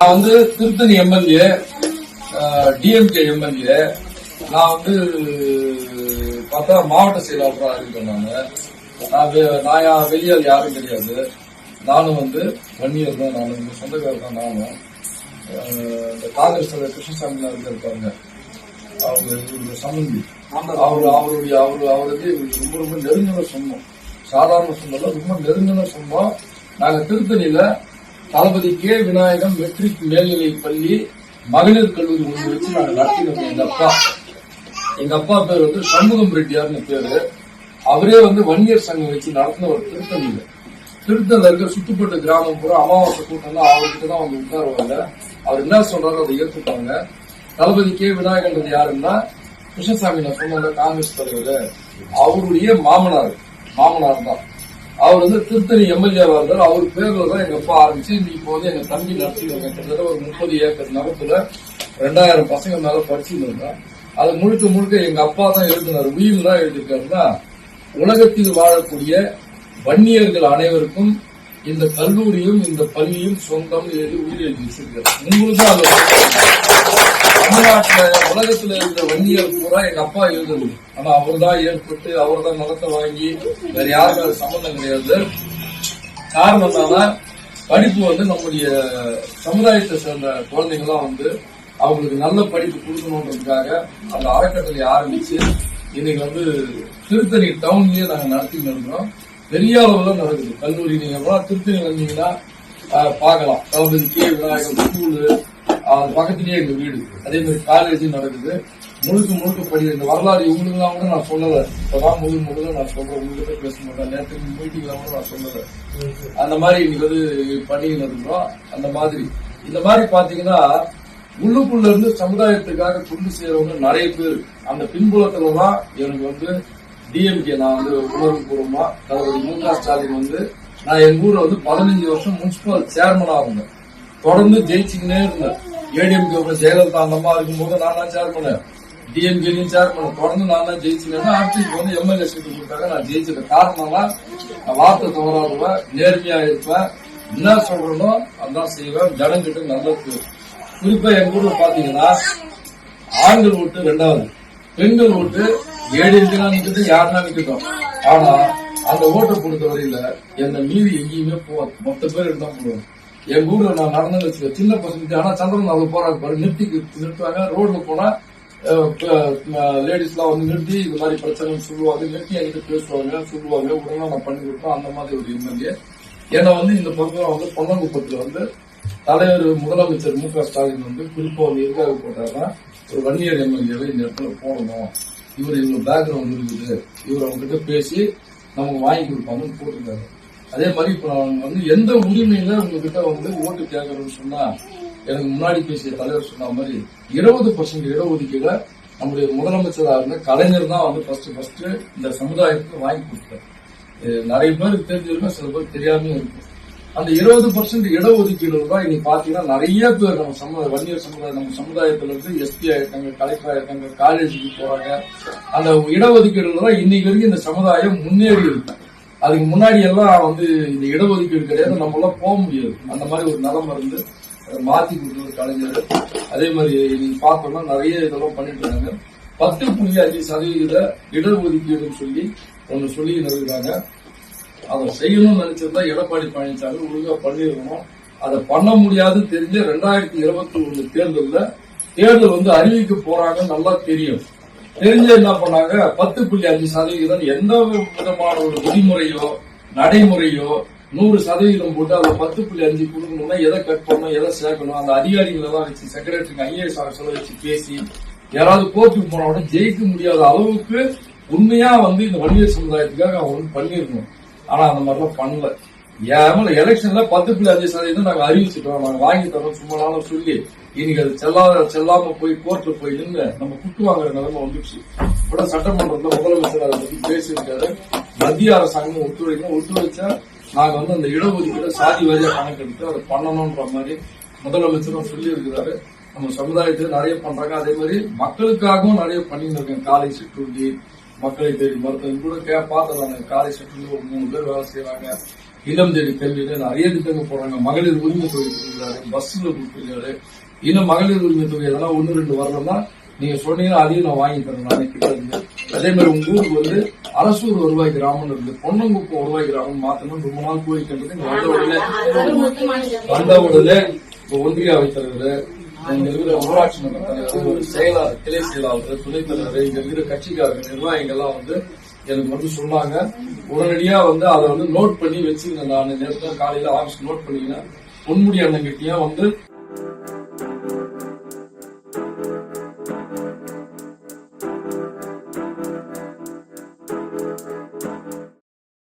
நான் வந்து Tiruttani MLA DMK MLA. நான் வந்து பார்த்தா மாவட்ட செயலாளராக இருக்கேன் நான். நான் வெளியால் யாரும் கிடையாது. நானும் வந்து வன்னியர் தான் நான் இந்த சொந்தக்காரர் தான் நானும். இந்த காங்கிரஸ் தலைவர் கிருஷ்ணசாமி இருக்காங்க அவங்க இவருடைய சம்பந்தி அவர் அவருடைய அவரு அவருக்கு ரொம்ப ரொம்ப நெருங்கின சொந்தம். சாதாரண சொந்தம் ரொம்ப நெருங்கின சொந்தம். நாங்க திருத்தணியில தளபதி கே. விநாயகம் மெட்ரிக் மேல்நிலை பள்ளி மகளிர் கல்லூரி ஒன்று வச்சு நாங்கள் நடத்தினோம் எங்க அப்பா. எங்க அப்பா பேர் வந்து சண்முகம் ரெட்டியார்னு பேரு. அவரே வந்து வன்னியர் சங்கம் வச்சு நடத்தின ஒரு திருத்தணியில திருத்தணில இருக்க சுத்துப்பட்டு கிராமம் பூரா அமாவாசை கூட்டம் அவர்கிட்ட தான் அவங்க உட்காருவாங்க. அவர் என்ன சொல்றாரோ அதை ஏற்றுப்பாங்க தளபதி கே. விநாயகன்றது யாருன்னா கிருஷ்ணசாமி நான் சொன்ன காங்கிரஸ் தலைவர். அவருடைய மாமனார். மாமனார் தான். அவர் வந்து திருத்தணி எம்எல்ஏவா இருந்தார். அவர் பேர்ல தான் எங்க அப்பா ஆரம்பிச்சு இன்னைக்கு இப்போ வந்து எங்க தம்பி நடத்திடுவாங்க கிட்டத்தட்ட ஒரு முப்பது ஏக்கர் நிலத்துல ரெண்டாயிரம் பசங்க மேல படிச்சுட்டு இருந்தான் அது முழுக்க முழுக்க எங்க அப்பா தான் எழுதினார். உயிர் தான் எழுதியிருக்காருன்னா உலகத்தில் வாழக்கூடிய வன்னியர்கள் அனைவருக்கும் இந்த கல்லூரியும் இந்த பள்ளியும் சொந்தம் எழுதி உயிர் எழுதி வச்சிருக்காரு. உங்களுக்கு தான் அது தமிழ்நாட்டுல உலகத்துல இருந்த வன்னியர் பூரா எங்க அப்பா எழுதுது ஆனா அவர் தான் ஏற்பட்டு அவர் தான் நிலத்தை வாங்கி வேற யாருக்கும் அது சம்பந்தம் கிடையாது. காரணம் என்னன்னா படிப்பு வந்து நம்முடைய சமுதாயத்தை சேர்ந்த குழந்தைங்களாம் வந்து அவங்களுக்கு நல்ல படிப்பு கொடுக்கணுன்றதுக்காக அந்த அறக்கட்டளை ஆரம்பிச்சு இன்னைக்கு வந்து திருத்தணி டவுன்லயே நாங்க நடத்திட்டு இருக்கிறோம். பெரிய அளவுல நடக்குது. கல்லூரி நீங்க எல்லாம் திருத்தணி வந்தீங்கன்னா பார்க்கலாம். தளபதி கே விநாயகர் ஸ்கூலு அது பக்கத்துலயே எங்க வீடு. அதே மாதிரி காலேஜ் நடக்குது. முழுக்க முழுக்க படி இந்த வரலாறு இவங்களுக்குலாம் கூட நான் சொல்லல. இப்பதான் முதல் முதல்ல நான் சொல்றேன். உங்ககிட்ட பேச மாட்டேன். நேற்று மீட்டிங்ல கூட நான் சொல்லல. அந்த மாதிரி இன்னைக்கு வந்து பண்ணிக்கிட்டு இருக்கிறோம் அந்த மாதிரி. இந்த மாதிரி பாத்தீங்கன்னா உள்ளுக்குள்ள இருந்து சமுதாயத்துக்காக கொண்டு செய்யறவங்க நிறைய பேர். அந்த பின்புலத்துல தான் எனக்கு வந்து டிஎம்கே நான் வந்து உணர்வு பூர்வமா தளபதி மு க ஸ்டாலின் வந்து நான் எங்க ஊர்ல வந்து பதினஞ்சு வருஷம் முனிசிபல் சேர்மனா இருந்தேன் தொடர்ந்து ஜெயிச்சுக்கினே இருந்தேன். ஏடிஎம்கே ஜெயலலிதா அந்த அம்மா இருக்கும்போது நான் தான் சேர்மனு டிஎம்கேலையும் சேர்மனு தொடர்ந்து நான் தான் ஜெயிச்சிருக்கேன் ஆட்சிக்கு வந்து எம்எல்ஏ சீட்டு கொடுத்தாங்க நான் ஜெயிச்சது காரணம்லாம் நான் வார்த்தை தவறாடுவேன் நேர்மையா இருப்பேன். என்ன சொல்றனோ அதான் செய்வேன். ஜனங்கிட்ட நல்லது. குறிப்பா எங்க ஊர்ல பாத்தீங்கன்னா ஆண்கள் ஓட்டு ரெண்டாவது பெண்கள் ஓட்டு ஏழு நிக்கிறது நிக்கட்டும் யாருன்னா நிக்கட்டும். ஆனா அந்த ஓட்டை பொறுத்த வரையில என்ன மீறி எங்கேயுமே போகாது. மொத்த பேர் இருந்தா போடுவோம் என் ஊர்ல நான் நடந்து வச்சுக்க சின்ன பசங்க ஆனா சந்திரன் அவங்க போறாங்க பாரு நிறுத்தி நிறுத்துவாங்க. ரோட்ல போனா லேடிஸ் எல்லாம் வந்து நிறுத்தி இது மாதிரி பிரச்சனை சொல்லுவாங்க. நிறுத்தி என்கிட்ட பேசுவாங்க சொல்லுவாங்க. உடனே நான் பண்ணி கொடுப்பேன். அந்த மாதிரி ஒரு எம்எல்ஏ ஏன்னா வந்து இந்த பக்கம் வந்து பொன்னங்குப்பத்துல வந்து தலைவர் முதலமைச்சர் மு க ஸ்டாலின் வந்து குறிப்பா வந்து எதுக்காக போட்டாருன்னா ஒரு வன்னியர் எம்எல்ஏவை இந்த இடத்துல போடணும். இவர் இவ்வளவு பேக்ரவுண்ட் இருக்குது. இவர் அவங்ககிட்ட பேசி நமக்கு வாங்கி கொடுப்பாங்கன்னு போட்டிருக்காரு. அதே மாதிரி இப்ப அவங்க வந்து எந்த உரிமையில உங்ககிட்ட வந்து ஓட்டு கேட்கறோம்னு சொன்னா எனக்கு முன்னாடி பேசிய தலைவர் சொன்ன மாதிரி இருபது பர்சன்ட் இடஒதுக்கீடு நம்முடைய முதலமைச்சராக இருந்த கலைஞர் தான் வந்து ஃபர்ஸ்ட் ஃபர்ஸ்ட் இந்த சமுதாயத்துக்கு வாங்கி கொடுத்தார். நிறைய பேருக்கு தெரிஞ்சிருக்கும் சில பேர் தெரியாம இருக்கும். அந்த இருபது பர்சன்ட் இடஒதுக்கீடு தான் இன்னைக்கு பாத்தீங்கன்னா நிறைய பேர் நம்ம சமூக வன்னியர் சமுதாயம் நம்ம சமுதாயத்துல இருந்து எஸ்பி ஆயிருக்காங்க கலெக்டர் ஆயிருக்காங்க காலேஜுக்கு போறாங்க. அந்த இடஒதுக்கீடுல தான் இன்னைக்கு வரைக்கும் இந்த சமுதாயம் முன்னேறி இருக்கு. அதுக்கு முன்னாடி எல்லாம் வந்து இந்த இடஒதுக்கீடு கிடையாது நம்ம எல்லாம் போக முடியாது. அந்த மாதிரி ஒரு நிலைமை இருந்து அதை மாத்தி கொடுத்தது கலைஞர். அதே மாதிரி நீங்க பார்த்தோம்னா நிறைய இதெல்லாம் பண்ணிட்டு இருக்காங்க பத்து புள்ளி அஞ்சு சதவீத இடஒதுக்கீடுன்னு சொல்லி ஒன்னு சொல்லி இருக்காங்க. அதை செய்யணும்னு நினைச்சிருந்தா எடப்பாடி பழனிசாமி ஒழுங்கா பண்ணிருக்கணும். அதை பண்ண முடியாது தெரிஞ்ச ரெண்டாயிரத்தி இருபத்தி ஒண்ணு தேர்தலில் தேர்தல் வந்து அறிவிக்க போறாங்கன்னு நல்லா தெரியும். தெரிஞ்சு என்ன பண்ணாங்க பத்து புள்ளி அஞ்சு சதவீதம் எந்த விதமான ஒரு விதிமுறையோ நடைமுறையோ நூறு சதவீதம் போட்டு அதை பத்து புள்ளி அஞ்சு கொடுக்கணும்னா எதை கட் பண்ணணும் எதை சேர்க்கணும் அந்த அதிகாரிகளை தான் வச்சு செக்ரட்டரிக்கு ஐஏஎஸ் ஆஃபீஸர் வச்சு பேசி யாராவது கோர்ட்டுக்கு போன உடனே ஜெயிக்க முடியாத அளவுக்கு உண்மையா வந்து இந்த வன்னியர் சமுதாயத்துக்காக அவங்க பண்ணிருக்கணும் ஆனா அந்த மாதிரிலாம் பண்ணல. ஏன் எலெக்ஷன்ல பத்து புள்ளி அஞ்சு சதவீதம் நாங்க அறிவிச்சிட்டோம். நாங்க வாங்கி தரோம் சும்மானாலும் சொல்லி இன்னைக்கு அது செல்லாத செல்லாம போய் கோர்ட்ல போய் நின்று நம்ம குட்டு வாங்குற நிலைமை வந்துச்சு கூட சட்டமன்றத்துல முதலமைச்சர் அதை பத்தி பேசியிருக்காரு. மத்திய அரசாங்கம் ஒத்துழைக்கணும் ஒத்துழைச்சா நாங்க வந்து அந்த இடஒதுக்கீடு சாதி வாரியா கணக்கெடுத்து அதை பண்ணணும்ன்ற மாதிரி முதலமைச்சரும் சொல்லி இருக்கிறாரு நம்ம சமுதாயத்துல நிறைய பண்றாங்க. அதே மாதிரி மக்களுக்காகவும் நிறைய பண்ணிட்டு இருக்கேன். காலை சிற்றுண்டி மக்களை தேடி மருத்துவம் கூட கே பார்த்தேன் காலை சிற்றுண்டி ஒரு மூணு பேர் வேலை செய்யறாங்க இளம் தேடி கல்வியில நிறைய திட்டங்கள் போறாங்க. மகளிர் உரிமை தொகை கொடுக்குறாரு. பஸ்ல கொடுக்குறாரு. இன்னும் மகளிர் உரிமை தொகை எதனா ஒன்னு ரெண்டு வரலன்னா நீங்க சொன்னீங்கன்னா அதையும் நான் வாங்கி தரேன். நானே கிட்ட இருந்து அதே மாதிரி உங்க ஊருக்கு வந்து அரசூர் வருவாய் கிராமம் இருந்து பொன்னங்குப்பம் வருவாய் கிராமம் மாத்தணும். ரொம்ப நாள் கோரிக்கைன்றது இங்க வந்த உடனே வந்த உடனே இப்ப ஒன்றிய அமைச்சர்கள் இங்க இருக்கிற ஊராட்சி மன்ற தலைவர் செயலாளர் கிளை செயலாளர் துணைத் தலைவர் இங்க இருக்கிற கட்சிக்காரங்க நிர்வாகிகள்லாம் வந்து எனக்கு வந்து சொன்னாங்க. உடனடியா வந்து அதை வந்து நோட் பண்ணி வச்சுருந்தேன் நான் நேரத்தில் காலையில ஆபீஸ் நோட் பண்ணிக்கினேன். பொன்முடி அண்ணன் கிட்டயும் வந்து